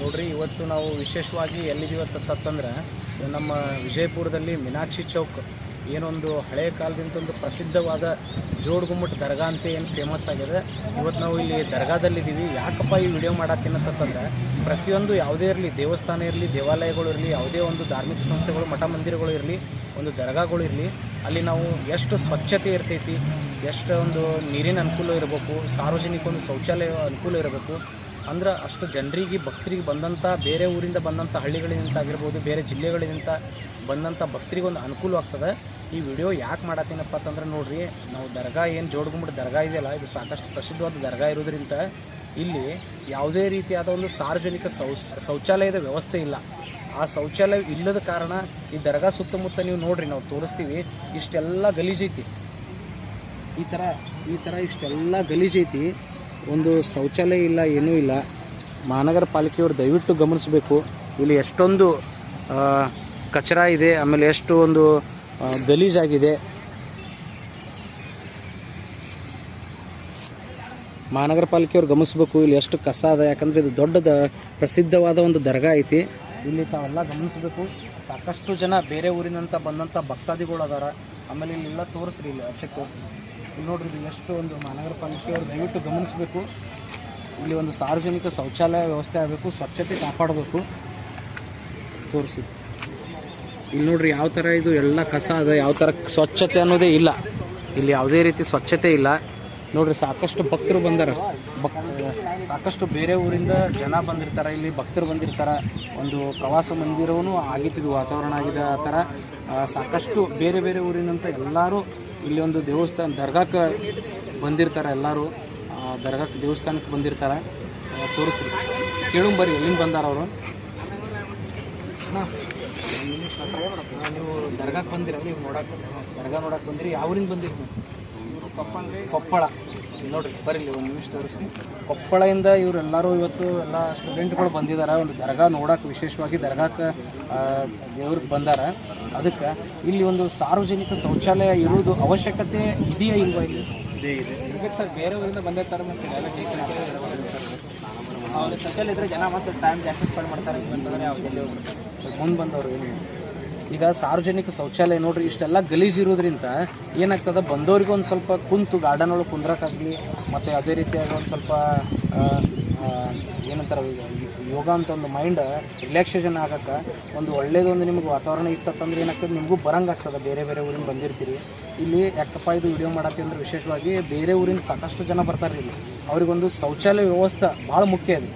ನೋಡ್ರಿ, ಇವತ್ತು ನಾವು ವಿಶೇಷವಾಗಿ ಎಲ್ಲಿದ್ದೀವಿ ಅಂತಂದ್ರೆ ನಮ್ಮ ವಿಜಯಪುರದಲ್ಲಿ ಮೀನಾಕ್ಷಿ ಚೌಕ್. ಏನೊಂದು ಹಳೆಯ ಕಾಲದಿಂದ ಒಂದು ಪ್ರಸಿದ್ಧವಾದ ಜೋಡ್ಗುಮ್ಮಟ್ ದರ್ಗಾ ಅಂತ ಏನು ಫೇಮಸ್ ಆಗಿದೆ. ಇವತ್ತು ನಾವು ಇಲ್ಲಿ ದರ್ಗಾದಲ್ಲಿದ್ದೀವಿ. ಯಾಕಪ್ಪ ಈ ವಿಡಿಯೋ ಮಾಡತ್ತೀನಿ ಅಂತಂದ್ರೆ ಪ್ರತಿಯೊಂದು ಯಾವುದೇ ಇರಲಿ, ದೇವಸ್ಥಾನ ಇರಲಿ, ದೇವಾಲಯಗಳು ಇರಲಿ, ಯಾವುದೇ ಒಂದು ಧಾರ್ಮಿಕ ಸಂಸ್ಥೆಗಳು, ಮಠ ಮಂದಿರಗಳು ಇರಲಿ, ಒಂದು ದರ್ಗಾಗಳು ಇರಲಿ, ಅಲ್ಲಿ ನಾವು ಎಷ್ಟು ಸ್ವಚ್ಛತೆ ಇರ್ತೈತಿ ಎಷ್ಟು ಒಂದು ನೀರಿನ ಅನುಕೂಲ ಇರಬೇಕು, ಸಾರ್ವಜನಿಕ ಒಂದು ಶೌಚಾಲಯ ಅನುಕೂಲ ಇರಬೇಕು ಅಂದ್ರೆ ಅಷ್ಟು ಜನರಿಗೆ, ಭಕ್ತರಿಗೆ ಬಂದಂಥ ಬೇರೆ ಊರಿಂದ ಬಂದಂಥ ಹಳ್ಳಿಗಳಿಂದ ಆಗಿರ್ಬೋದು ಬೇರೆ ಜಿಲ್ಲೆಗಳಿಂದ ಬಂದಂಥ ಭಕ್ತರಿಗೆ ಒಂದು ಅನುಕೂಲ ಆಗ್ತದೆ. ಈ ವಿಡಿಯೋ ಯಾಕೆ ಮಾಡತ್ತೀನಪ್ಪ ಅಂತಂದ್ರೆ ನೋಡ್ರಿ, ನಾವು ದರ್ಗಾ ಏನು ಜೋಡ್ಕೊಂಬಿಟ್ಟು ದರ್ಗಾ ಇದೆಯಲ್ಲ, ಇದು ಸಾಕಷ್ಟು ಪ್ರಸಿದ್ಧವಾದ ದರ್ಗಾ ಇರೋದ್ರಿಂದ ಇಲ್ಲಿ ಯಾವುದೇ ರೀತಿಯಾದ ಒಂದು ಸಾರ್ವಜನಿಕ ಶೌಚ ಶೌಚಾಲಯದ ವ್ಯವಸ್ಥೆ ಇಲ್ಲ. ಆ ಶೌಚಾಲಯ ಇಲ್ಲದ ಕಾರಣ ಈ ದರ್ಗಾ ಸುತ್ತಮುತ್ತ ನೀವು ನೋಡ್ರಿ, ನಾವು ತೋರಿಸ್ತೀವಿ, ಇಷ್ಟೆಲ್ಲ ಗಲೀಜೈತಿ ಈ ಥರ ಈ ಥರ ಇಷ್ಟೆಲ್ಲ ಗಲೀಜೈತಿ ಒಂದು ಶೌಚಾಲಯ ಇಲ್ಲ, ಏನೂ ಇಲ್ಲ. ಮಹಾನಗರ ಪಾಲಿಕೆಯವರು ದಯವಿಟ್ಟು ಗಮನಿಸಬೇಕು. ಇಲ್ಲಿ ಎಷ್ಟೊಂದು ಕಚರ ಇದೆ, ಆಮೇಲೆ ಎಷ್ಟು ಒಂದು ಗಲೀಜಾಗಿದೆ. ಮಹಾನಗರ ಪಾಲಿಕೆಯವ್ರು ಗಮನಿಸಬೇಕು. ಇಲ್ಲಿ ಎಷ್ಟು ಕಸ ಅದ, ಯಾಕಂದರೆ ಇದು ದೊಡ್ಡ ಪ್ರಸಿದ್ಧವಾದ ಒಂದು ದರ್ಗಾ ಐತಿ. ಇಲ್ಲಿ ತಾವೆಲ್ಲ ಗಮನಿಸಬೇಕು. ಸಾಕಷ್ಟು ಜನ ಬೇರೆ ಊರಿನಂತ ಬಂದಂಥ ಭಕ್ತಾದಿಗಳು ಅದಾರ. ಆಮೇಲೆ ಇಲ್ಲೆಲ್ಲ ತೋರಿಸ್ರಿ, ಇಲ್ಲಿ ಅಕ್ಷಕ್ಕೆ ತೋರಿಸ್ರಿ. ನೋಡ್ರಿ ಇದು ಎಷ್ಟು ಒಂದು ಮಹಾನಗರ ಪಾಲಿಕೆಯವರು ದಯವಿಟ್ಟು ಗಮನಿಸಬೇಕು. ಇಲ್ಲಿ ಒಂದು ಸಾರ್ವಜನಿಕ ಶೌಚಾಲಯ ವ್ಯವಸ್ಥೆ ಆಗಬೇಕು, ಸ್ವಚ್ಛತೆ ಕಾಪಾಡಬೇಕು. ತೋರಿಸಿ. ಇಲ್ಲಿ ನೋಡ್ರಿ ಯಾವ ಥರ ಇದು ಎಲ್ಲ ಕಸ ಅದ, ಯಾವ ಥರ ಸ್ವಚ್ಛತೆ ಅನ್ನೋದೇ ಇಲ್ಲ. ಇಲ್ಲಿ ಯಾವುದೇ ರೀತಿ ಸ್ವಚ್ಛತೆ ಇಲ್ಲ. ನೋಡ್ರಿ, ಸಾಕಷ್ಟು ಭಕ್ತರು ಬಂದಾರ. ಭಕ್ ಸಾಕಷ್ಟು ಬೇರೆ ಊರಿಂದ ಜನ ಬಂದಿರ್ತಾರೆ, ಇಲ್ಲಿ ಭಕ್ತರು ಬಂದಿರ್ತಾರೆ. ಒಂದು ಪ್ರವಾಸ ಮಂದಿರವೂ ಆಗಿತ್ತು ವಾತಾವರಣ ಆಗಿದೆ ಆ ಥರ ಸಾಕಷ್ಟು ಬೇರೆ ಬೇರೆ ಊರಿನಂತ ಎಲ್ಲರೂ ಇಲ್ಲಿ ಒಂದು ದೇವಸ್ಥಾನ, ದರ್ಗಾಕ್ಕೆ ಬಂದಿರ್ತಾರೆ ಎಲ್ಲರೂ. ದರ್ಗಾಕ್ಕೆ, ದೇವಸ್ಥಾನಕ್ಕೆ ಬಂದಿರ್ತಾರೆ. ತೋರಿಸಿ ಕೇಳು ಕೇಳುಂಬರಿ ಎಲ್ಲಿಂದ ಬಂದಾರ ಅವರು? ನೀವು ದರ್ಗಾಕ್ಕೆ ಬಂದಿರ, ನೀವು ನೋಡಕ್ಕೆ ದರ್ಗಾ ನೋಡಕ್ಕೆ ಬಂದಿರಿ ಯಾವ ಊರಿಂದ ಬಂದಿರಿ ಕೊಪ್ಪಳ. ನೋಡ್ರಿ ಬರ್ರಿ ಇಲ್ಲಿ ಒಂದು ನಿಮಿಷ ತೋರಿಸಿ. ಕೊಪ್ಪಳದಿಂದ ಇವರೆಲ್ಲರೂ ಇವತ್ತು ಎಲ್ಲ ಸ್ಟೂಡೆಂಟ್ಗಳು ಬಂದಿದ್ದಾರೆ ಒಂದು ದರ್ಗಾ ನೋಡೋಕೆ ವಿಶೇಷವಾಗಿ ದರ್ಗಾಕ್ಕೆ ದೇವ್ರಿಗೆ ಬಂದಾರ. ಅದಕ್ಕೆ ಇಲ್ಲಿ ಒಂದು ಸಾರ್ವಜನಿಕ ಶೌಚಾಲಯ ಇರುವುದು ಅವಶ್ಯಕತೆ ಇದೆಯಾ ಇಲ್ವಾ ಇಲ್ಲಿ? ಇದೇ ಇದೆ. ಇರ್ಬೇಕು ಸರ್ ಬೇರೆ ಊರಿಂದ ಬಂದಿರ್ತಾರೆ ಮತ್ತು ಎಲ್ಲ ಅವ್ರಿಗೆ ಶೌಚಾಲಯ ಇದ್ರೆ ಜನ ಮತ್ತೆ ಟೈಮ್ ಜಾಸ್ತಿ ಸ್ಪೆಂಡ್ ಮಾಡ್ತಾರೆ. ಅಂತಂದ್ರೆ ಅವ್ರು ಜಲ್ದಿ ಹೋಗ್ಬಿಡ್ತಾರೆ? ಮುಂದೆ ಬಂದವರು ಏನು ಈಗ ಸಾರ್ವಜನಿಕ ಶೌಚಾಲಯ ನೋಡ್ರಿ, ಇಷ್ಟೆಲ್ಲ ಗಲೀಜು ಇರೋದ್ರಿಂದ ಏನಾಗ್ತದೆ? ಬಂದವ್ರಿಗೆ ಒಂದು ಸ್ವಲ್ಪ ಕುಂತು ಗಾರ್ಡನ್ ಒಳಗೆ ಕುಂದ್ರಕ್ಕಾಗಲಿ, ಮತ್ತು ಅದೇ ರೀತಿಯಾಗಿ ಒಂದು ಸ್ವಲ್ಪ ಏನಂತಾರೆ ಯೋಗ ಅಂತ ಒಂದು ಮೈಂಡ್ ರಿಲ್ಯಾಕ್ಸೇಷನ್ ಆಗಕ್ಕೆ ಒಂದು ಒಳ್ಳೇದೊಂದು ನಿಮ್ಗೆ ವಾತಾವರಣ ಇತ್ತಂದ್ರೆ ಏನಾಗ್ತದೆ? ನಿಮಗೂ ಬರಂಗೆ ಆಗ್ತದೆ, ಬೇರೆ ಬೇರೆ ಊರಿಂದ ಬಂದಿರ್ತೀರಿ. ಇಲ್ಲಿ ಯಾಕಪ್ಪ ಇದು ವಿಡಿಯೋ ಮಾಡತ್ತೆ ಅಂದ್ರೆ ವಿಶೇಷವಾಗಿ ಬೇರೆ ಊರಿಂದ ಸಾಕಷ್ಟು ಜನ ಬರ್ತಾರೆ ಇಲ್ಲಿ. ಅವ್ರಿಗೊಂದು ಶೌಚಾಲಯ ವ್ಯವಸ್ಥೆ ಭಾಳ ಮುಖ್ಯ ಅದು.